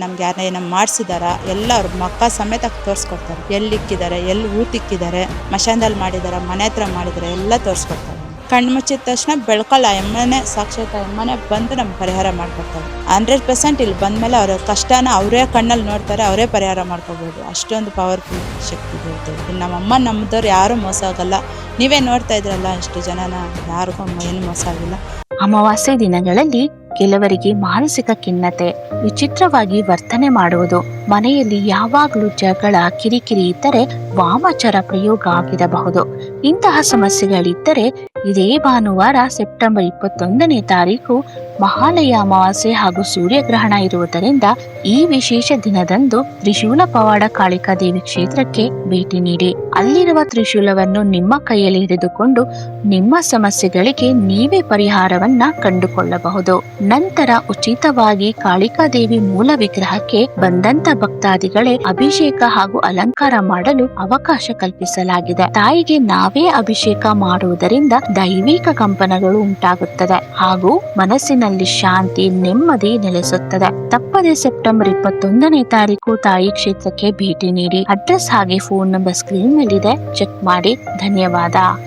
ನಮ್ಗೆ ಯಾರನ್ನ ಏನ ಮಾಡಿಸಿದಾರ ಎಲ್ಲ ಅವ್ರ ಮಕ್ಕ ಸಮೇತ ತೋರಿಸ್ಕೊಡ್ತಾರೆ. ಎಲ್ಲಿ ಇಕ್ಕಿದ್ದಾರೆ ಎಲ್ಲಿ ಊತಿಕ್ಕಿದ್ದಾರೆ ಮಶಾನ್ದಲ್ಲಿ ಮಾಡಿದಾರ, ಮನೆ ಹತ್ರ ಮಾಡಿದಾರೆ, ಎಲ್ಲ ತೋರಿಸ್ಕೊಡ್ತಾರೆ. ಕಣ್ಣು ಮುಚ್ಚಿದ ತಕ್ಷಣ ಬೆಳ್ಕೊಳ್ಳ ಎಮ್ಮನೆ ಸಾಕ್ಷಾತ್ ಎಮ್ಮನೆ ಬಂದು ನಮ್ಗೆ ಪರಿಹಾರ ಮಾಡ್ಕೊಡ್ತಾರೆ. ಹಂಡ್ರೆಡ್ ಪರ್ಸೆಂಟ್ ಇಲ್ಲಿ ಬಂದ್ಮೇಲೆ ಅವ್ರ ಕಷ್ಟನ ಅವರೇ ಕಣ್ಣಲ್ಲಿ ನೋಡ್ತಾರೆ, ಅವರೇ ಪರಿಹಾರ ಮಾಡ್ಕೋಬೋದು. ಅಷ್ಟೊಂದು ಪವರ್ಫುಲ್ ಶಕ್ತಿ ನಮ್ಮಅಮ್ಮ ನಮ್ಮಮ್ಮ ನಮ್ಮದವ್ರು ಯಾರೂ ಮೋಸ ಆಗಲ್ಲ. ನೀವೇ ನೋಡ್ತಾ ಇದ್ರಲ್ಲ ಇಷ್ಟು ಜನನ, ಯಾರಿಗೂ ಏನು ಮೋಸ ಆಗಿಲ್ಲ. ಅಮಾವಾಸ್ಯೆ ದಿನಗಳಲ್ಲಿ ಕೆಲವರಿಗೆ ಮಾನಸಿಕ ಖಿನ್ನತೆ, ವಿಚಿತ್ರವಾಗಿ ವರ್ತನೆ ಮಾಡುವುದು. ಮನೆಯಲ್ಲಿ ಯಾವಾಗಲೂ ಜಗಳ, ಕಿರಿಕಿರಿ ಇದ್ದರೆ ವಾಮಾಚಾರ ಪ್ರಯೋಗ ಆಗಿರಬಹುದು. ಇಂತಹ ಸಮಸ್ಯೆಗಳಿದ್ದರೆ ಇದೇ ಭಾನುವಾರ ಸೆಪ್ಟೆಂಬರ್ ಇಪ್ಪತ್ತೊಂದನೇ ತಾರೀಕು ಮಹಾಲಯ ಅಮಾವಾಸ್ಯೆ ಹಾಗೂ ಸೂರ್ಯಗ್ರಹಣ ಇರುವುದರಿಂದ ಈ ವಿಶೇಷ ದಿನದಂದು ತ್ರಿಶೂಲ ಪವಾಡ ಕಾಳಿಕಾ ದೇವಿ ಕ್ಷೇತ್ರಕ್ಕೆ ಭೇಟಿ ನೀಡಿ. ಅಲ್ಲಿರುವ ತ್ರಿಶೂಲವನ್ನು ನಿಮ್ಮ ಕೈಯಲ್ಲಿ ಹಿಡಿದುಕೊಂಡು ನಿಮ್ಮ ಸಮಸ್ಯೆಗಳಿಗೆ ನೀವೇ ಪರಿಹಾರವನ್ನ ಕಂಡುಕೊಳ್ಳಬಹುದು. ನಂತರ ಉಚಿತವಾಗಿ ಕಾಳಿಕಾದೇವಿ ಮೂಲ ವಿಗ್ರಹಕ್ಕೆ ಬಂದಂತ ಭಕ್ತಾದಿಗಳೇ ಅಭಿಷೇಕ ಹಾಗೂ ಅಲಂಕಾರ ಮಾಡಲು ಅವಕಾಶ ಕಲ್ಪಿಸಲಾಗಿದೆ. ತಾಯಿಗೆ ನಾವೇ ಅಭಿಷೇಕ ಮಾಡುವುದರಿಂದ ದೈವಿಕ ಕಂಪನಗಳು ಉಂಟಾಗುತ್ತದೆ ಹಾಗೂ ಮನಸ್ಸಿನಲ್ಲಿ ಶಾಂತಿ ನೆಮ್ಮದಿ ನೆಲೆಸುತ್ತದೆ. ತಪ್ಪದೆ ಸೆಪ್ಟೆಂಬರ್ ಇಪ್ಪತ್ತೊಂದನೇ ತಾರೀಕು ತಾಯಿ ಕ್ಷೇತ್ರಕ್ಕೆ ಭೇಟಿ ನೀಡಿ ಅಡ್ರೆಸ್ ಹಾಗೆ ಫೋನ್ ನಂಬರ್ ಸ್ಕ್ರೀನ್ ಮೇಲಿದೆ ಚೆಕ್ ಮಾಡಿ. ಧನ್ಯವಾದ.